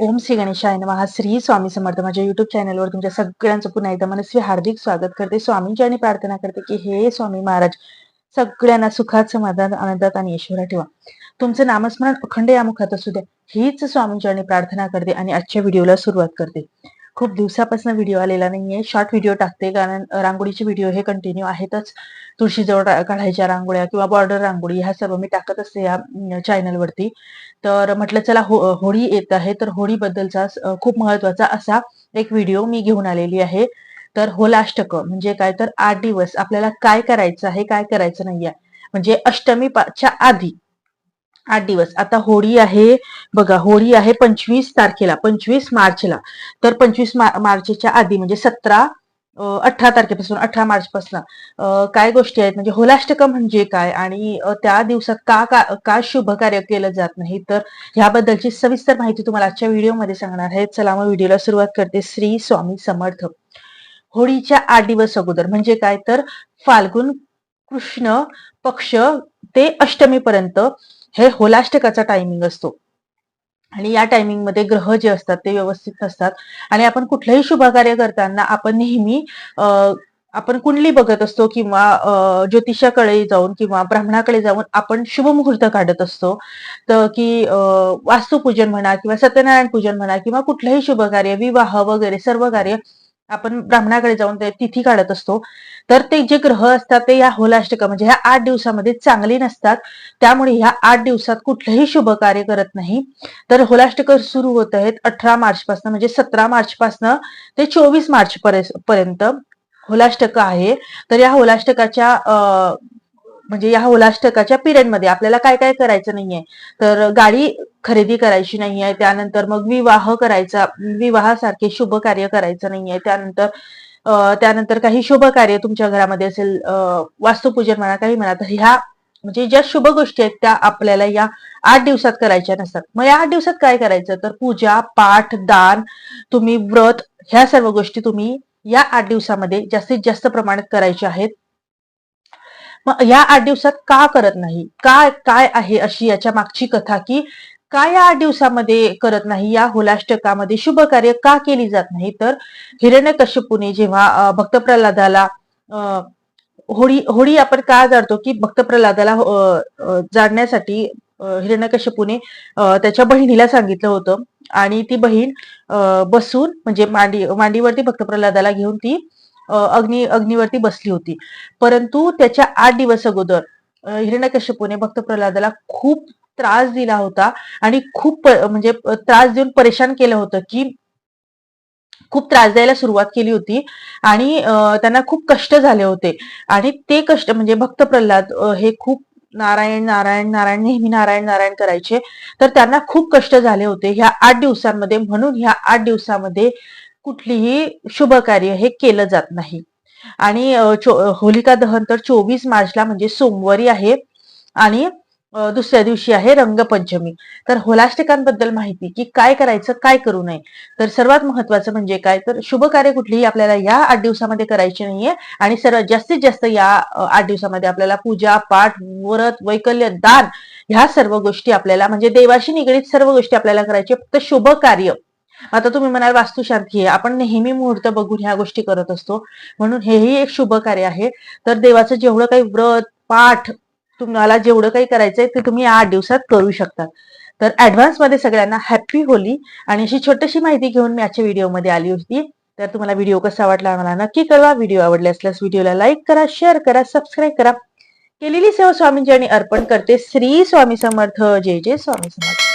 ओम श्री गणेशाय नमः. श्री स्वामी समर्थ. माझ्या युट्यूब चॅनलवर तुमच्या सगळ्यांचं पुन्हा एकदा मनस्वी हार्दिक स्वागत करते. स्वामींची आणि प्रार्थना करते की हे स्वामी महाराज सगळ्यांना सुखात समाधान आनंदात आणि ईश्वरा ठेवा. तुमचं नामस्मरण अखंड या मुखात असू द्या. हीच स्वामींची आणि प्रार्थना करते आणि आजच्या व्हिडिओला सुरुवात करते. खूप दिवसापासून व्हिडिओ आलेला नाहीये. शॉर्ट व्हिडिओ टाकते कारण रांगोळीचे व्हिडिओ हे कंटिन्यू आहेतच. तुळशीजवळ काढायच्या रांगोळ्या किंवा बॉर्डर रांगोळी ह्या सर्व मी टाकत असते या चॅनलवरती तर म्हटलं चला हो होळी येत आहे. तर होळीबद्दलचा खूप महत्त्वाचा असा एक व्हिडिओ मी घेऊन आलेली आहे. तर होलाष्टक म्हणजे काय? तर आठ दिवस आपल्याला काय करायचं आहे काय करायचं नाहीये? म्हणजे अष्टमी आधी आठ दिवस. आता होळी आहे बघा होळी आहे पंचवीस तारखेला पंचवीस मार्चला. तर पंचवीस मार्चच्या आधी म्हणजे सतरा अठरा तारखेपासून अठरा मार्च पासून काय गोष्टी आहेत? म्हणजे होलाष्टक म्हणजे काय? आणि त्या दिवसात का का का शुभ कार्य केलं जात नाही? तर ह्याबद्दलची सविस्तर माहिती तुम्हाला आजच्या व्हिडिओमध्ये सांगणार आहे. चला मग व्हिडिओला सुरुवात करते. श्री स्वामी समर्थ. होळीच्या आठ दिवस अगोदर म्हणजे काय? तर फाल्गुन कृष्ण पक्ष ते अष्टमीपर्यंत हे होलाष्टकाचा टायमिंग असतो. आणि या टायमिंगमध्ये ग्रह जे असतात ते व्यवस्थित नसतात आणि आपण कुठलंही शुभ कार्य करताना आपण नेहमी आपण कुंडली बघत असतो किंवा ज्योतिषाकडे जाऊन किंवा ब्राह्मणाकडे जाऊन आपण शुभ मुहूर्त काढत असतो. तर की वास्तुपूजन म्हणा किंवा सत्यनारायण पूजन म्हणा किंवा कुठलंही शुभ कार्य विवाह वगैरे सर्व कार्य आपण ब्राह्मणाकडे जाऊन ते तिथी काढत असतो. तर ते जे ग्रह असतात ते या होलाष्टका म्हणजे ह्या आठ दिवसामध्ये चांगली नसतात. त्यामुळे ह्या आठ दिवसात कुठलंही शुभ कार्य करत नाही. तर होलाष्टक सुरू होत आहेत अठरा मार्च पासून म्हणजे सतरा मार्च पासून ते चोवीस मार्च पर्यंत होलाष्टक आहे. तर या होलाष्टकाच्या म्हणजे या होलाष्टकाच्या पिरियडमध्ये आपल्याला काय काय करायचं नाहीये. तर गाडी खरेदी करायची नाहीये त्यानंतर मग विवाह करायचा विवाहासारखे शुभ कार्य करायचं नाहीये त्यानंतर त्यानंतर काही शुभ कार्य तुमच्या घरामध्ये असेल वास्तुपूजन म्हणा काही म्हणा तर ह्या म्हणजे ज्या शुभ गोष्टी आहेत त्या आपल्याला या आठ दिवसात करायच्या नसतात. मग या आठ दिवसात काय करायचं? तर पूजा पाठ दान तुम्ही व्रत ह्या सर्व गोष्टी तुम्ही या आठ दिवसामध्ये जास्तीत जास्त प्रमाणात करायच्या आहेत. मग या आठ दिवसात का करत नाही? काय काय आहे अशी याच्या मागची कथा की का या आठ दिवसामध्ये करत नाही? या होलाष्टकामध्ये शुभ कार्य का केली जात नाही? तर हिरण्यकश्यपूने जेव्हा भक्त प्रल्हादाला होळी होळी आपण का जाणतो? की भक्त प्रल्हादाला जाणण्यासाठी हिरण्यकश्यपूने त्याच्या बहिणीला सांगितलं होतं. आणि ती बहीण बसून म्हणजे मांडी मांडीवरती भक्त प्रल्हादाला घेऊन ती अग्नि अग्नी अग्नीवरती बसली होती. परंतु त्याच्या आठ दिवस अगोदर हिरण्यकश्यपूने भक्त प्रल्हादाला खूप त्रास दिला होता आणि खूप म्हणजे त्रास देऊन परेशान केलं होतं की खूप त्रास द्यायला सुरुवात केली होती आणि त्यांना खूप कष्ट झाले होते. आणि ते कष्ट म्हणजे भक्त प्रल्हाद हे खूप नारायण नारायण नारायण नेहमी नारायण नारायण करायचे. तर त्यांना खूप कष्ट झाले होते. ह्या आठ दिवसांमध्ये म्हणून ह्या आठ दिवसामध्ये कुठलीही शुभ कार्य हे केलं जात नाही. आणि चो- होलिका दहन तर चोवीस मार्चला म्हणजे सोमवारी आहे. आणि दुसऱ्या दिवशी आहे रंगपंचमी. तर होलाष्टकांबद्दल माहिती की काय करायचं काय करू नये. तर सर्वात महत्वाचं म्हणजे काय? तर शुभ कार्य कुठलीही आपल्याला या आठ दिवसामध्ये करायची नाहीये आणि सर्वात जास्तीत जास्त या आठ दिवसामध्ये आपल्याला पूजा पाठ व्रत वैकल्य दान ह्या सर्व गोष्टी आपल्याला म्हणजे देवाशी निगडीत सर्व गोष्टी आपल्याला करायचे फक्त शुभ कार्य. आता तुम्ही म्हणाल वास्तुशांती आहे. आपण नेहमी मुहूर्त बघून ह्या गोष्टी करत असतो. म्हणून हेही एक शुभ कार्य आहे. तर देवाचं जेवढं काही व्रत पाठ तुम्हाला जेवढं काही करायचंय ते तुम्ही या आठ दिवसात करू शकता. तर ऍडव्हान्समध्ये सगळ्यांना हॅपी होली आणि अशी छोटीशी माहिती घेऊन मी आजच्या व्हिडिओमध्ये आली होती. तर तुम्हाला व्हिडिओ कसा वाटला मला नक्की कळवा. व्हिडिओ आवडले असल्यास व्हिडिओला लाईक करा शेअर करा सबस्क्राईब करा. केलेली सेवा स्वामींची आणि अर्पण करते श्री स्वामी समर्थ. जय जय स्वामी समर्थ.